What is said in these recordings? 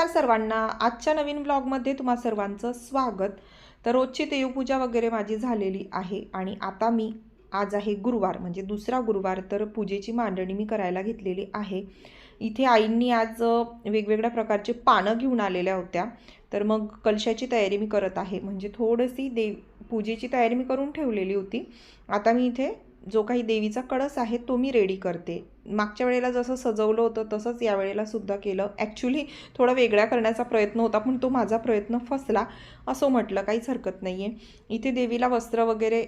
नमस्कार सर्वांना. आजच्या नवीन ब्लॉगमध्ये तुम्हा सर्वांचं स्वागत. तर रोजची देवपूजा वगैरे माझी झालेली आहे आणि आता मी आज आहे गुरुवार म्हणजे दुसरा गुरुवार तर पूजेची मांडणी मी करायला घेतलेली आहे. इथे आईंनी आज वेगवेगळ्या प्रकारचे पानं घेऊन आलेल्या होत्या. तर मग कलशाची तयारी मी करत आहे. म्हणजे थोडीशी देव पूजेची तयारी मी करून ठेवलेली होती. आता मी इथे जो काही देवीचा कळस आहे तो मी रेडी करते. मागच्या वेळेला जसं सजवलं होतं तसंच या वेळेला सुद्धा केलं. ॲक्च्युली थोडा वेगळा करण्याचा प्रयत्न होता पण तो माझा प्रयत्न फसला असं म्हटलं. काहीच हरकत नाही आहे इथे देवीला वस्त्र वगैरे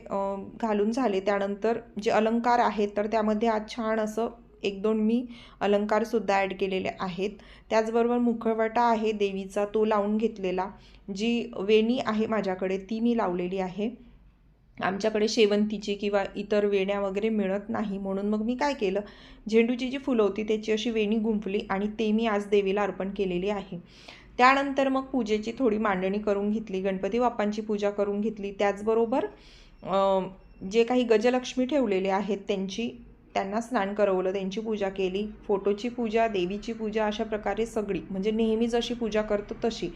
घालून झाले. त्यानंतर जे अलंकार आहेत तर त्यामध्ये आज छान असं एक दोन मी अलंकारसुद्धा ॲड केलेले आहेत. त्याचबरोबर मुखवटा आहे देवीचा तो लावून घेतलेला. जी वेणी आहे माझ्याकडे ती मी लावलेली आहे. आमच्याकडे शेवंतीची किंवा इतर वेण्या वगैरे मिळत नाही. म्हणून मग मी काय केलं? झेंडूची जी फुलं होती त्याची अशी वेणी गुंफली आणि ते मी आज देवीला अर्पण केलेली आहे. त्यानंतर मग पूजेची थोडी मांडणी करून घेतली. गणपती बाप्पांची पूजा करून घेतली. त्याचबरोबर जे काही गजलक्ष्मी ठेवलेले आहेत त्यांची त्यांना स्नान करवलं त्यांची पूजा केली. फोटोची पूजा देवीची पूजा अशा प्रकारे सगळी म्हणजे नेहमी जशी पूजा करतो तशी.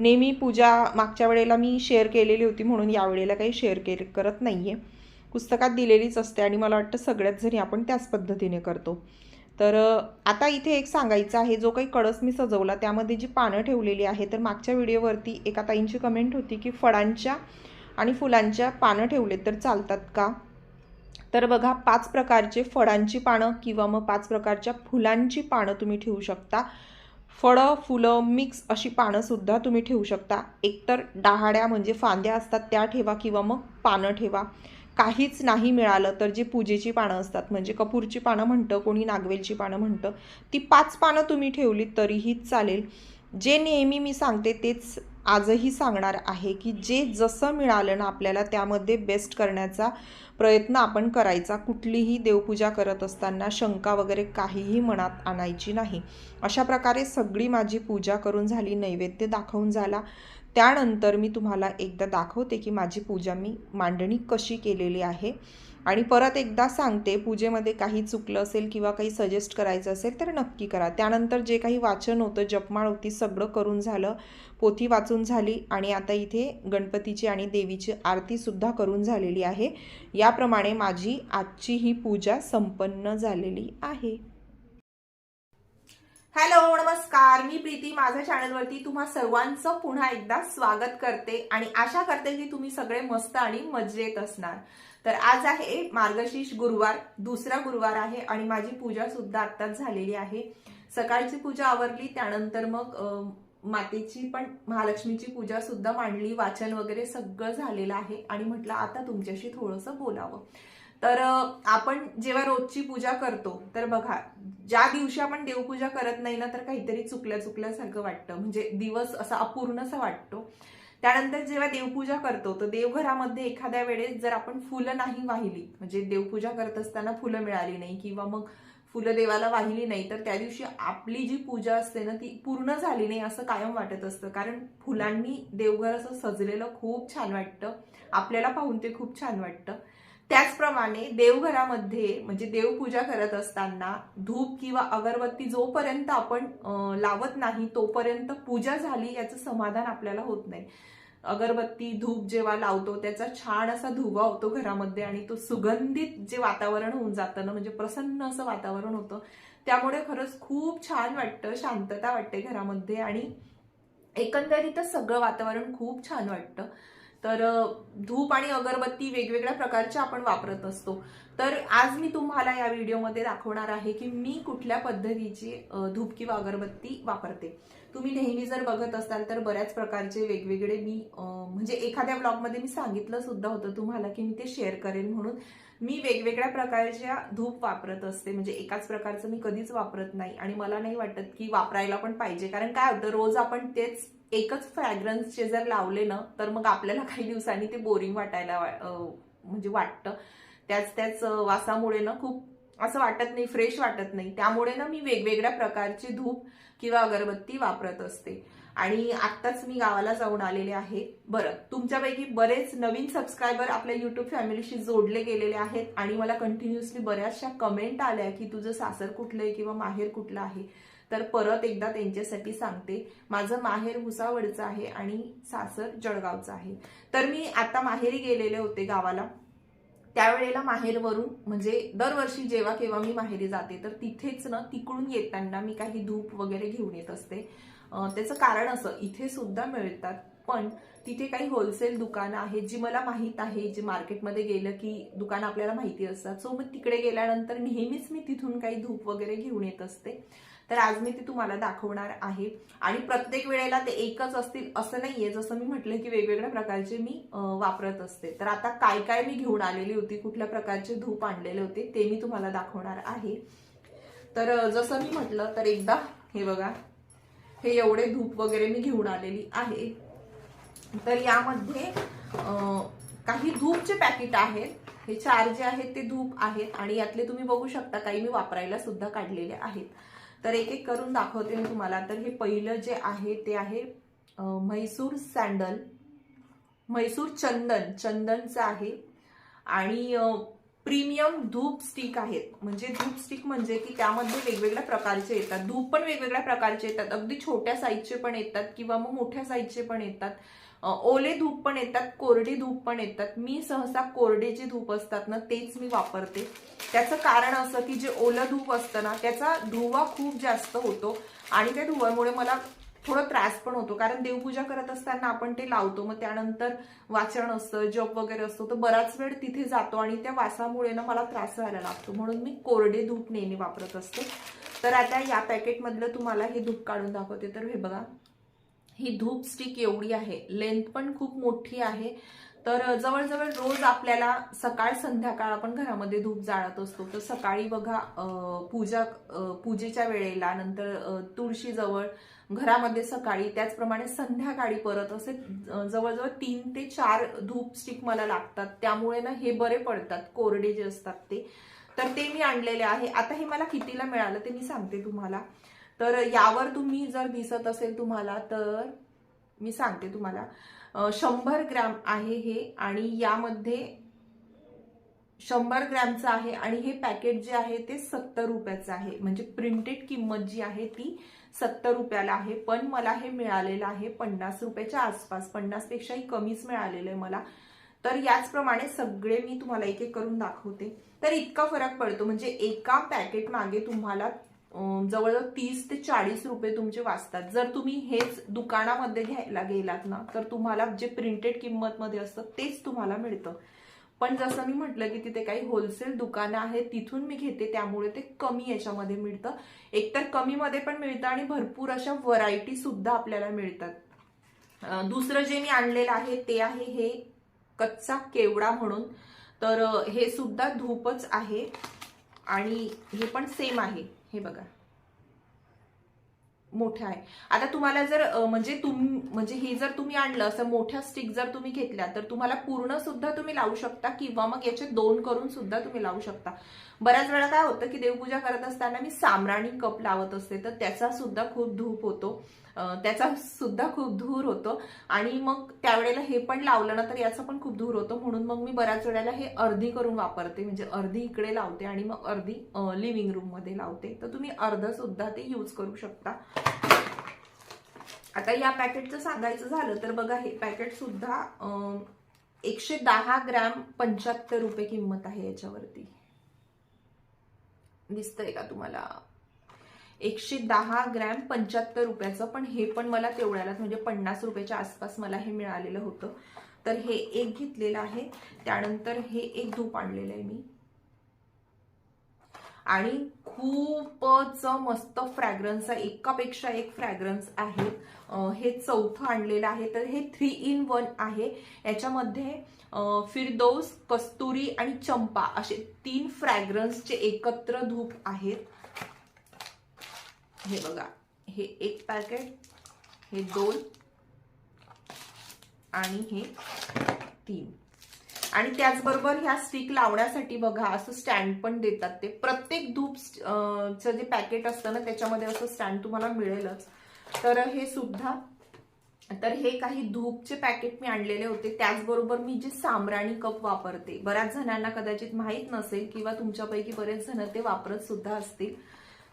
नेहमी पूजा मागच्या वेळेला मी शेअर केलेली होती म्हणून यावेळेला काही शेअर के करत नाही आहे पुस्तकात दिलेलीच असते आणि मला वाटतं सगळ्याच जणी आपण त्याच पद्धतीने करतो. तर आता इथे एक सांगायचं आहे जो काही कळस मी सजवला त्यामध्ये जी पानं ठेवलेली आहे तर मागच्या व्हिडिओवरती एका ताईंची कमेंट होती की फळांच्या आणि फुलांच्या पानं ठेवले तर चालतात का? तर बघा पाच प्रकारचे फळांची पानं किंवा मग पाच प्रकारच्या फुलांची पानं तुम्ही ठेवू शकता. फळं फुलं मिक्स अशी पानंसुद्धा तुम्ही ठेवू शकता. एकतर डहाड्या म्हणजे फांद्या असतात त्या ठेवा किंवा मग पानं ठेवा. काहीच नाही मिळालं तर जी पूजेची पानं असतात म्हणजे कपूरची पानं म्हणतं कोणी नागवेलची पानं म्हणतं ती पाच पानं तुम्ही ठेवली तरीही चालेल. जे नेहमी मी सांगते तेच आजही सांगणार आहे की जे जसं मिळालं ना आपल्याला त्यामध्ये बेस्ट करण्याचा प्रयत्न आपण करायचा. कुठलीही देवपूजा करत असताना शंका वगैरे काहीही मनात आणायची नाही. अशा प्रकारे सगळी माझी पूजा करून झाली नैवेद्य दाखवून झाला. त्यानंतर मी तुम्हाला एकदा दाखवते की माझी पूजा मी मांडणी कशी केलेली आहे. आणि परत एकदा सांगते पूजेमध्ये काही चुकलं असेल किंवा काही सजेस्ट करायचं असेल तर नक्की करा. त्यानंतर जे काही वाचन होतं जपमाळ होती सगळं करून झालं पोथी वाचून झाली आणि आता इथे गणपतीची आणि देवीची आरतीसुद्धा करून झालेली आहे. याप्रमाणे माझी आजची ही पूजा संपन्न झालेली आहे. हॅलो नमस्कार. मी प्रीती माझ्या चॅनलवरती तुम्हा सर्वांचं पुन्हा एकदा स्वागत करते आणि आशा करते की तुम्ही सगळे मस्त आणि मजेत असणार. तर आज आहे मार्गशीर्ष गुरुवार दुसरा गुरुवार आहे आणि माझी पूजा सुद्धा आत्ताच झालेली आहे. सकाळची पूजा आवरली त्यानंतर मग मातेची पण महालक्ष्मीची पूजा सुद्धा मांडली वाचन वगैरे सगळं झालेलं आहे आणि म्हटलं आता तुमच्याशी थोडंसं बोलावं. तर आपण जेव्हा रोजची पूजा करतो तर बघा ज्या दिवशी आपण देवपूजा करत नाही ना तर काहीतरी चुकल्या चुकल्यासारखं वाटतं. म्हणजे दिवस असा अपूर्णसा वाटतो. त्यानंतर जेव्हा देवपूजा करतो तर देवघरामध्ये एखाद्या वेळेस जर आपण फुलं नाही वाहिली म्हणजे देवपूजा करत असताना फुलं मिळाली नाही किंवा मग फुलं देवाला वाहिली नाही तर त्या दिवशी आपली जी पूजा असते ना ती पूर्ण झाली नाही असं कायम वाटत असतं. कारण फुलांनी देवघर असं सजलेलं खूप छान वाटतं. आपल्याला पाहून ते खूप छान वाटतं. त्याचप्रमाणे देवघरामध्ये म्हणजे देवपूजा करत असताना धूप किंवा अगरबत्ती जोपर्यंत आपण लावत नाही तोपर्यंत पूजा झाली याचं समाधान आपल्याला होत नाही. अगरबत्ती धूप जेव्हा लावतो त्याचा छान असा धुवा होतो घरामध्ये आणि तो सुगंधित जे वातावरण होऊन जातं ना म्हणजे प्रसन्न असं वातावरण होतं. त्यामुळे खरंच खूप छान वाटतं शांतता वाटते घरामध्ये आणि एकंदरीतच सगळं वातावरण खूप छान वाटतं. तर धूप आणि अगरबत्ती वेगवेगळ्या प्रकारच्या आपण वापरत असतो. तर आज मी तुम्हाला या व्हिडिओमध्ये दाखवणार आहे की मी कुठल्या पद्धतीची धूप किंवा अगरबत्ती वापरते. तुम्ही नेहमी जर बघत असाल तर बऱ्याच प्रकारचे वेगवेगळे मी म्हणजे एखाद्या ब्लॉगमध्ये मी सांगितलं सुद्धा होतं तुम्हाला की मी ते शेअर करेन म्हणून. मी वेगवेगळ्या प्रकारच्या धूप वापरत असते. म्हणजे एकाच प्रकारचं मी कधीच वापरत नाही. आणि मला नाही वाटत की वापरायला पण पाहिजे. कारण काय होतं? रोज आपण तेच एकच फ्रॅग्रन्सचे जर लावले ना तर मग आपल्याला काही दिवसांनी ते बोरिंग वाटायला म्हणजे वाटतं. त्याच त्याच वासामुळे ना खूप असं वाटत नाही फ्रेश वाटत नाही. त्यामुळे ना मी वेगवेगळ्या प्रकारची धूप किंवा अगरबत्ती वापरत असते. आणि आत्ताच मी गावाला जाऊन आलेले आहे. बरं तुमच्यापैकी बरेच नवीन सबस्क्रायबर आपल्या युट्यूब फॅमिलीशी जोडले गेलेले आहेत. आणि मला कंटिन्युअसली बऱ्याचशा कमेंट आल्या की तुझं सासर कुठलं आहे किंवा माहेर कुठलं आहे. तर परत एकदा त्यांच्यासाठी सांगते. माझं माहेर भुसावळचं आहे आणि सासर जळगावचं आहे. तर मी आता माहेरी गेलेले होते गावाला. त्यावेळेला माहेरवरून म्हणजे दरवर्षी जेव्हा केव्हा मी माहेरी जाते तर तिथेच ना तिकडून येताना मी काही धूप वगैरे घेऊन येत असते. त्याचं कारण असं इथे सुद्धा मिळतात पण तिथे काही होलसेल दुकानं आहेत जी मला माहीत आहे जे मार्केटमध्ये गेलं की दुकानं आपल्याला माहिती असतात. सो मग तिकडे गेल्यानंतर नेहमीच मी तिथून काही धूप वगैरे घेऊन येत असते. तर आज मी ते तुम्हाला दाखवणार आहे. आणि प्रत्येक वेळेला ते एकच असतील असं नाहीये. जसं मी म्हटलं की वेगवेगळ्या प्रकारचे मी वापरत असते. तर आता काय काय मी घेऊन आलेली होती कुठल्या प्रकारचे धूप आणलेले होते ते मी तुम्हाला दाखवणार आहे. तर जसं मी म्हटलं तर एकदा हे बघा हे एवढे धूप वगैरे मी घेऊन आलेली आहे. तर यामध्ये काही धूपचे पॅकेट आहेत. हे चार जे आहेत ते धूप आहेत. आणि यातले तुम्ही बघू शकता काही मी वापरायला सुद्धा काढलेले आहेत. तर एक एक करून दाखवते मी तुम्हाला. तर हे पहिलं जे आहे ते आहे म्हैसूर सँडल. म्हैसूर चंदन. चंदनचं आहे. आणि प्रीमियम धूप स्टिक आहेत. म्हणजे धूप स्टिक म्हणजे की त्यामध्ये वेगवेगळ्या प्रकारचे येतात. धूप पण वेगवेगळ्या प्रकारचे येतात. अगदी छोट्या साईजचे पण येतात किंवा मग मोठ्या साईजचे पण येतात. ओले धूप पण येतात कोरडी धूप पण येतात. मी सहसा कोरडे जे धूप असतात ना तेच मी वापरते. त्याचं कारण असं की जे ओलं धूप असतं ना त्याचा धुवा खूप जास्त होतो. आणि त्या धुवामुळे मला थोडा त्रास पण होतो. कारण देवपूजा करत असताना आपण ते लावतो. मग त्यानंतर वाचन असतं जप वगैरे असतो. तर बराच वेळ तिथे जातो आणि त्या वासामुळे ना मला त्रास व्हायला लागतो. म्हणून मी कोरडे धूप नेहमी वापरत असते. तर आता या पॅकेटमधलं तुम्हाला हे धूप काढून दाखवते. तर हे बघा. ही धूप स्टिक एवढी आहे. लेंथ पण खूप मोठी आहे. तर जवळजवळ रोज आपल्याला सकाळ संध्याकाळ आपण घरामध्ये धूप जाळत असतो. तर सकाळी बघा पूजा पूजेच्या वेळेला नंतर तुळशीजवळ घरामध्ये सकाळी त्याचप्रमाणे संध्याकाळी परत असे जवळजवळ तीन ते चार धूप स्टिक मला लागतात. त्यामुळे ना हे बरे पडतात. कोरडे जे असतात ते. तर ते मी आणलेले आहे. आता हे मला कितीला मिळालं ते मी सांगते तुम्हाला. तर यावर तुम्ही जर दिसत असेल तुम्हाला तर मी सांगते तुम्हाला शंभर ग्रॅम आहे हे आणि यामध्ये शंभर ग्रॅमचं आहे आणि हे पॅकेट जे आहे ते सत्तर रुपयाचं आहे. म्हणजे प्रिंटेड किंमत जी आहे ती सत्तर रुपयाला आहे. पण मला हे मिळालेलं आहे पन्नास रुपयाच्या आसपास. पन्नासपेक्षाही कमीच मिळालेलं आहे मला. तर याचप्रमाणे सगळे मी तुम्हाला एक एक करून दाखवते. तर इतका फरक पडतो. म्हणजे एका पॅकेट मागे तुम्हाला जवळजवळ तीस ते चाळीस रुपये तुमचे वाचतात. जर तुम्ही हेच दुकानामध्ये घ्यायला गेलात ना तर तुम्हाला जे प्रिंटेड किंमत मध्ये असतं तेच तुम्हाला मिळतं. पण जसं मी म्हटलं की तिथे काही होलसेल दुकानं आहेत तिथून मी घेते त्यामुळे ते कमी याच्यामध्ये मिळतं. एकतर कमीमध्ये पण मिळतं आणि भरपूर अशा व्हरायटी सुद्धा आपल्याला मिळतात. दुसरं जे मी आणलेलं आहे ते आहे हे कच्चा केवडा म्हणून. तर हे सुद्धा धूपच आहे आणि हे पण सेम आहे. हे बघा. मोठं आहे. आता तुम्हाला जर म्हणजे तुम म्हणजे हे जर तुम्ही आणलं असं मोठ्या स्टिक जर तुम्ही घेतल्या तर तुम्हाला पूर्ण सुद्धा तुम्ही लावू शकता किंवा मग याचे दोन करून सुद्धा तुम्ही लावू शकता. बऱ्याच वेळा काय होतं की देवपूजा करत असताना मी सामराणी कप लावत असते तर त्याचा सुद्धा खूप धूप होतो. त्याचा सुद्धा खूप धूर होतो. आणि मग त्यावेळेला हे पण लावलं ना तर याचा पण खूप धूर होतो. म्हणून मग मी बऱ्याच वेळेला हे अर्धी करून वापरते. म्हणजे अर्धी इकडे लावते आणि मग अर्धी लिव्हिंग रूममध्ये लावते. तर तुम्ही अर्ध सुद्धा ते यूज करू शकता. आता या पॅकेटचं सांगायचं झालं तर बघा हे पॅकेट सुद्धा एकशे दहा ग्रॅम पंच्याहत्तर रुपये किंमत आहे याच्यावरती. दिसतंय का तुम्हाला? एकशे दहा ग्रॅम पंच्याहत्तर रुपयाचं पण हे पण मला तेवढ्यालाच म्हणजे पन्नास रुपयाच्या आसपास मला हे मिळालेलं होतं. तर हे एक घेतलेलं आहे. त्यानंतर हे एक धूप आणलेलं आहे मी. आणि खूपच मस्त फ्रॅग्रन्स आहे. एकापेक्षा एक फ्रॅग्रन्स आहे. हे चौथं आणलेलं आहे. तर हे थ्री इन वन आहे. याच्यामध्ये फिरदोस फिरदौस कस्तुरी आणि चंपा असे तीन फ्रॅग्रन्सचे एकत्र धूप आहेत. हे बघा हे एक पॅकेट हे दोन आणि हे तीन. आणि त्याचबरोबर ह्या स्टिक लावण्यासाठी बघा असं स्टँड पण देतात ते. प्रत्येक धूप चं जे पॅकेट असतं ना त्याच्यामध्ये असं स्टँड तुम्हाला मिळेलच. तर हे सुद्धा तर हे काही धूपचे पॅकेट मी आणलेले होते. त्याचबरोबर मी जे सामराणी कप वापरते बऱ्याच जणांना कदाचित माहीत नसेल किंवा तुमच्यापैकी बरेच जण ते वापरत सुद्धा असतील.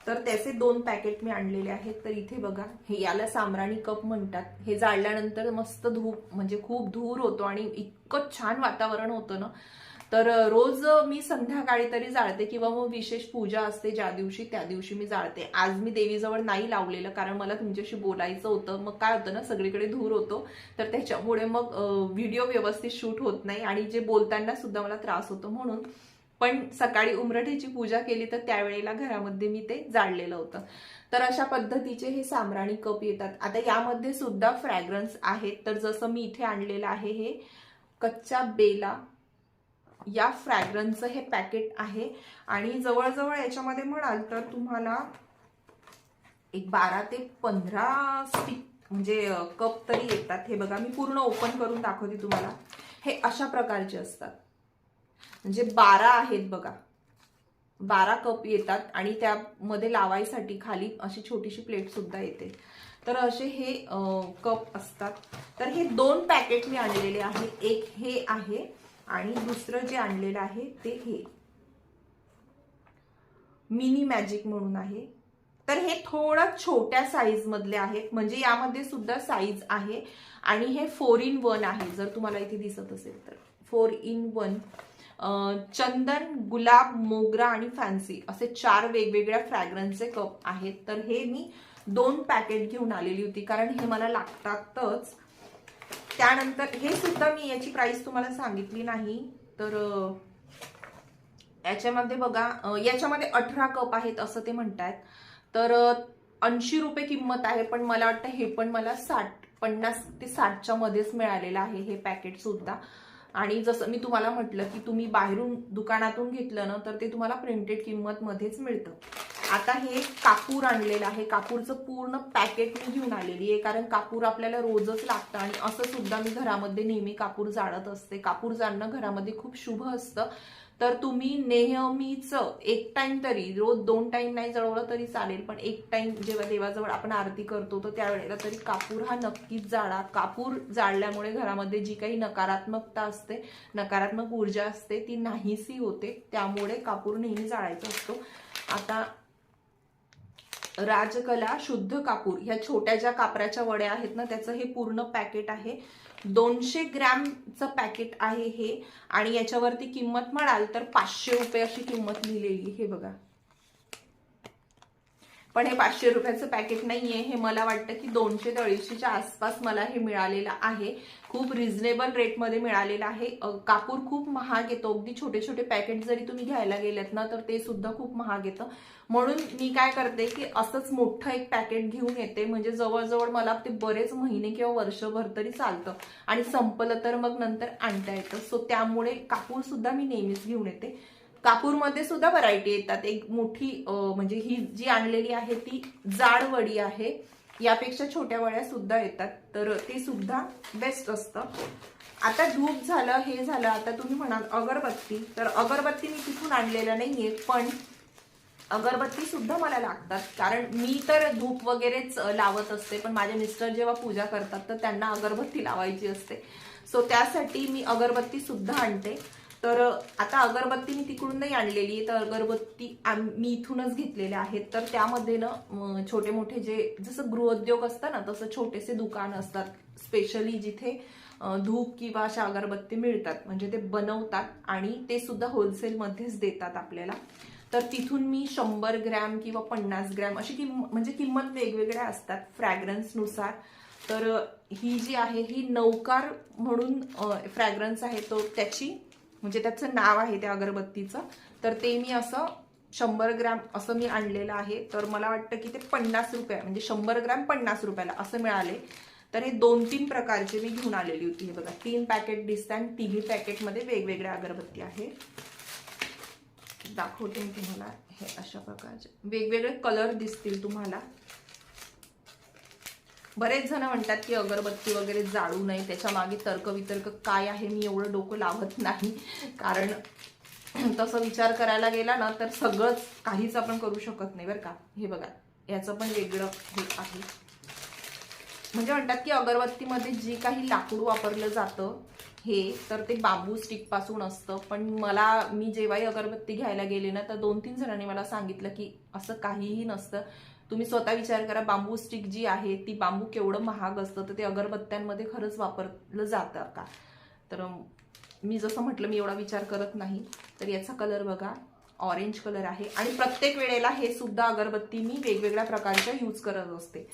तर त्याचे दोन पॅकेट मी आणलेले आहेत. तर इथे बघा हे याला सामराणी कप म्हणतात. हे जाळल्यानंतर मस्त धूप म्हणजे खूप धूर होतो आणि इतकं छान वातावरण होतं ना. तर रोज मी संध्याकाळी तरी जाळते किंवा मग विशेष पूजा असते ज्या दिवशी त्या दिवशी मी जाळते. आज मी देवीजवळ नाही लावलेलं कारण मला तुमच्याशी बोलायचं होतं. मग काय होतं ना सगळीकडे धूर होतो. तर त्याच्यामुळे मग व्हिडिओ व्यवस्थित शूट होत नाही आणि जे बोलताना सुद्धा मला त्रास होतो म्हणून पण सकाळी उमरठीची पूजा केली तर त्यावेळेला घरामध्ये मी ते जाळलेलं होतं. तर अशा पद्धतीचे हे सामराणी कप येतात. आता यामध्ये सुद्धा फ्रॅग्रन्स आहेत. तर जसं मी इथे आणलेलं आहे हे कच्चा बेला या फ्रॅग्रन्सचं हे पॅकेट आहे. आणि जवळजवळ याच्यामध्ये म्हणाल तर तुम्हाला एक बारा ते पंधरा स्टिक म्हणजे कप तरी येतात. हे बघा मी पूर्ण ओपन करून दाखवते तुम्हाला. हे अशा प्रकारचे असतात. म्हणजे बारा आहेत बघा. बारा कप येतात आणि त्यामध्ये लावायसाठी खाली अशी छोटीशी प्लेट सुद्धा येते. तर असे हे कप असतात. तर हे दोन पॅकेट मी आणलेले आहे. एक हे आहे आणि दुसरं जे आणलेलं आहे ते हे. मिनी मॅजिक म्हणून आहे. तर हे थोडं छोट्या साईज मधले आहेत. म्हणजे यामध्ये सुद्धा साईज आहे. आणि हे फोर इन वन आहे. जर तुम्हाला इथे दिसत असेल तर. फोर इन वन चंदन गुलाब मोगरा आणि फॅन्सी असे चार वेगवेगळ्या फ्रॅग्रन्सचे कप आहेत. तर हे मी दोन पॅकेट घेऊन आलेली होती कारण हे मला लागतातच. त्यानंतर हे सुद्धा मी याची प्राइस तुम्हाला सांगितली नाही तर याच्यामध्ये बघा याच्यामध्ये अठरा कप आहेत असं ते म्हणतात तर ऐंशी रुपये किंमत आहे पण मला वाटतं हे पण मला साठ पन्नास ते साठच्या मध्येच मिळालेलं आहे हे पॅकेट सुद्धा. आणि जसं मी तुम्हाला म्हटलं की तुम्ही बाहेरून दुकानातून घेतलं ना तर ते तुम्हाला प्रिंटेड किंमत मध्येच मिळतं. आता हे कापूर आणलेलं आहे. कापूरचं पूर्ण पॅकेट मी घेऊन आलेली आहे कारण कापूर आपल्याला रोजच लागतं आणि असं सुद्धा मी घरामध्ये नेहमी कापूर जाळत असते. कापूर जाणणं घरामध्ये खूप शुभ असतं. तर तुम्ही नेहमीच एक टाइम तरी रोज दोन टाइम नाही जळवलं तरी चालेल पण एक टाइम जेव्हा देवाजवळ आपण आरती करतो तर त्यावेळेला तरी कापूर हा नक्कीच जाळा. कापूर जाळल्यामुळे घरामध्ये जी काही नकारात्मकता असते नकारात्मक ऊर्जा असते ती नाहीसी होते. त्यामुळे कापूर नेहमी जाळायचा असतो. आता राजकला शुद्ध कापूर ह्या छोट्या ज्या कापराच्या वड्या आहेत ना त्याचं हे पूर्ण पॅकेट आहे. दोनशे ग्रॅमचं पॅकेट आहे हे. आणि याच्यावरती किंमत म्हणाल तर पाचशे रुपये अशी किंमत लिहिलेली हे बघा. पण हे पाचशे रुपयाचं पॅकेट नाहीये. हे मला वाटतं की दोनशे ते अडीचशेच्या आसपास मला हे मिळालेलं आहे. खूप रिझनेबल रेटमध्ये मिळालेलं आहे. कापूर खूप महाग येतो. अगदी छोटे छोटे पॅकेट जरी तुम्ही घ्यायला गेलेत ना तर ते सुद्धा खूप महाग येतं. म्हणून मी काय करते की असंच मोठं एक पॅकेट घेऊन येते. म्हणजे जवळजवळ मला ते बरेच महिने किंवा वर्षभर तरी चालतं. आणि संपलं तर मग नंतर आणता येतं. सो त्यामुळे कापूर सुद्धा मी नेहमीच घेऊन येते. कापूरमध्ये सुद्धा व्हरायटी येतात. एक मोठी म्हणजे ही जी आणलेली आहे ती जाड वडी आहे. यापेक्षा छोट्या वड्या सुद्धा येतात. तर ते सुद्धा बेस्ट असतं. आता धूप झालं हे झालं. आता तुम्ही म्हणाल अगरबत्ती. तर अगरबत्ती मी तिथून आणलेलं नाहीये पण अगरबत्ती सुद्धा मला लागतात. कारण मी तर धूप वगैरेच लावत असते. पण माझे मिस्टर जेव्हा पूजा करतात तर त्यांना अगरबत्ती लावायची असते. सो त्यासाठी मी अगरबत्ती सुद्धा आणते. तर आता अगरबत्ती मी तिकडून नाही आणलेली आहे. तर अगरबत्ती मी इथूनच घेतलेल्या आहेत. तर त्यामध्ये ना छोटे मोठे जे जसं गृहोद्योग असतं ना तसं छोटेसे दुकान असतात. स्पेशली जिथे धूप किंवा अशा अगरबत्ती मिळतात. म्हणजे ते बनवतात आणि ते सुद्धा होलसेलमध्येच देतात आपल्याला. तर तिथून मी शंभर ग्रॅम किंवा पन्नास ग्रॅम अशी किंम म्हणजे किंमत वेगवेगळ्या असतात फ्रॅग्रन्सनुसार तर ही जी आहे ही नौकार म्हणून फ्रॅग्रन्स आहे तो त्याची म्हणजे त्याचं नाव आहे त्या अगरबत्तीचं. तर ते मी असं शंभर ग्रॅम असं मी आणलेलं आहे. तर मला वाटतं की ते पन्नास रुपये म्हणजे शंभर ग्रॅम पन्नास रुपयाला असं मिळाले. तर हे दोन तीन प्रकारचे मी घेऊन आलेली होती. हे बघा तीन पॅकेट दिसतात आणि तिन्ही पॅकेटमध्ये वेगवेगळ्या अगरबत्ती आहे. दाखवते मी तुम्हाला हे अशा प्रकारचे. वेगवेगळे कलर दिसतील तुम्हाला. बरेच जण म्हणतात की अगरबत्ती वगैरे जाळू नये त्याच्यामागे तर्क वितर्क काय आहे मी एवढं डोकं लावत नाही. कारण तसं विचार करायला गेला ना तर सगळंच काहीच आपण करू शकत नाही बरं का. हे बघा याचं पण वेगळं हे आहे. म्हणजे म्हणतात की अगरबत्तीमध्ये जी काही लाकूड वापरलं जातं हे तर ते बांबू स्टिकपासून असतं. पण मला मी जेव्हाही अगरबत्ती घ्यायला गेले ना तर दोन तीन जणांनी मला सांगितलं की असं काहीही नसतं. तुम्ही स्वतः विचार करा बांबू स्टिक जी आहे ती बांबू केवढं महाग असतं तर ते अगरबत्त्यांमध्ये खरंच वापरलं जातं का? तर मी जसं म्हटलं मी एवढा विचार करत नाही. तर याचा कलर बघा. ऑरेंज कलर आहे. आणि प्रत्येक वेळेला हे सुद्धा अगरबत्ती मी वेगवेगळ्या प्रकारच्या यूज करत असते.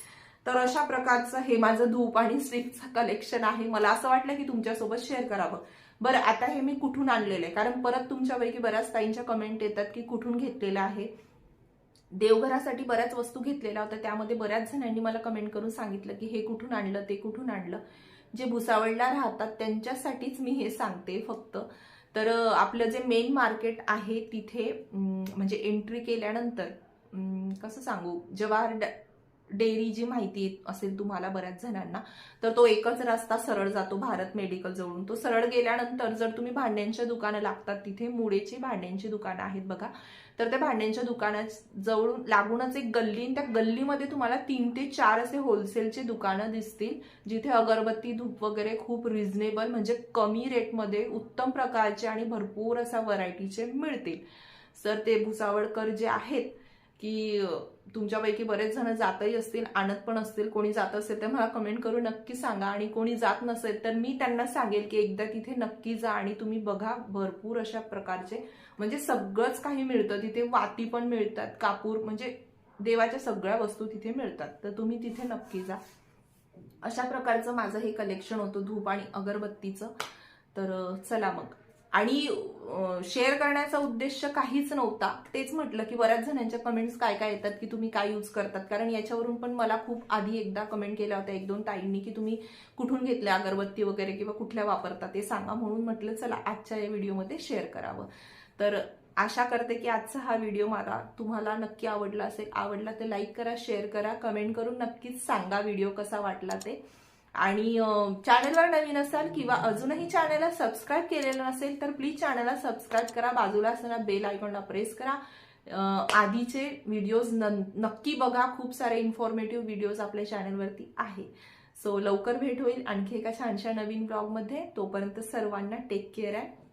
तर अशा प्रकारचं हे माझं धूप आणि स्टिकचं कलेक्शन आहे. मला असं वाटलं की तुमच्यासोबत शेअर करावं. बरं आता हे मी कुठून आणलेलं आहे? कारण परत तुमच्यापैकी बऱ्याच ताईंच्या कमेंट येतात की कुठून घेतलेलं आहे? देवघरासाठी बऱ्याच वस्तू घेतलेल्या होत्या. त्यामध्ये बऱ्याच जणांनी मला कमेंट करून सांगितलं की हे कुठून आणलं ते कुठून आणलं. जे भुसावळला राहतात त्यांच्यासाठीच मी हे सांगते फक्त. तर आपलं जे मेन मार्केट आहे तिथे म्हणजे एंट्री केल्यानंतर कसं सांगू? जवाहर डेअरीची जी माहिती असेल तुम्हाला बऱ्याच जणांना तर तो एकच रस्ता सरळ जातो भारत मेडिकल जवळून. तो सरळ गेल्यानंतर जर तुम्ही भांड्यांच्या दुकानं लागतात तिथे मुडेची भांड्यांची दुकानं आहेत बघा. तर त्या भांड्यांच्या दुकानात जवळून लागूनच एक गल्ली आणि त्या गल्लीमध्ये तुम्हाला तीन ते चार असे होलसेलचे दुकानं दिसतील जिथे अगरबत्ती धूप वगैरे खूप रिझनेबल म्हणजे कमी रेटमध्ये उत्तम प्रकारचे आणि भरपूर असा व्हरायटीचे मिळतील. सर ते भुसावळकर जे आहेत की तुमच्यापैकी बरेच जण जातही असतील आणत पण असतील कोणी जात असेल तर मला कमेंट करून नक्की सांगा आणि कोणी जात नसेल तर मी त्यांना सांगेल की एकदा तिथे नक्की जा आणि तुम्ही बघा भरपूर अशा प्रकारचे म्हणजे सगळंच काही मिळतं. तिथे वाती पण मिळतात कापूर म्हणजे देवाच्या सगळ्या वस्तू तिथे मिळतात. तर तुम्ही तिथे नक्की जा. अशा प्रकारचं माझं हे कलेक्शन होतं धूप आणि अगरबत्तीचं. तर चला मग. आणि शेअर करण्याचा उद्देश काहीच नव्हता. तेच म्हटलं की बऱ्याच जणांच्या कमेंट्स काय काय येतात की तुम्ही काय यूज करतात? कारण याच्यावरून पण मला खूप आधी एकदा कमेंट केल्या होत्या एक दोन ताईंनी की तुम्ही कुठून घेतल्या अगरबत्ती वगैरे किंवा कुठल्या वापरता? ते सांगा म्हणून म्हटलं चला आजच्या या व्हिडिओमध्ये शेअर करावं. तर आशा करते की आजचा हा व्हिडिओ मला तुम्हाला नक्की आवडला असेल आवडला तर लाईक करा शेअर करा कमेंट करून नक्कीच सांगा व्हिडिओ कसा वाटला ते. आणि चॅनलवर नवीन असाल किंवा अजूनही चॅनलला सबस्क्राईब केलेलं नसेल तर प्लीज चॅनलला सबस्क्राईब करा. बाजूला असताना बेल आयकॉनला प्रेस करा. आधीचे व्हिडिओज नक्की बघा. खूप सारे इन्फॉर्मेटिव्ह व्हिडिओज आपल्या चॅनलवरती आहे. सो लवकर भेट होईल. आणखी एका छानशा नवीन ब्लॉगमध्ये तोपर्यंत सर्वांना टेक केअर आहे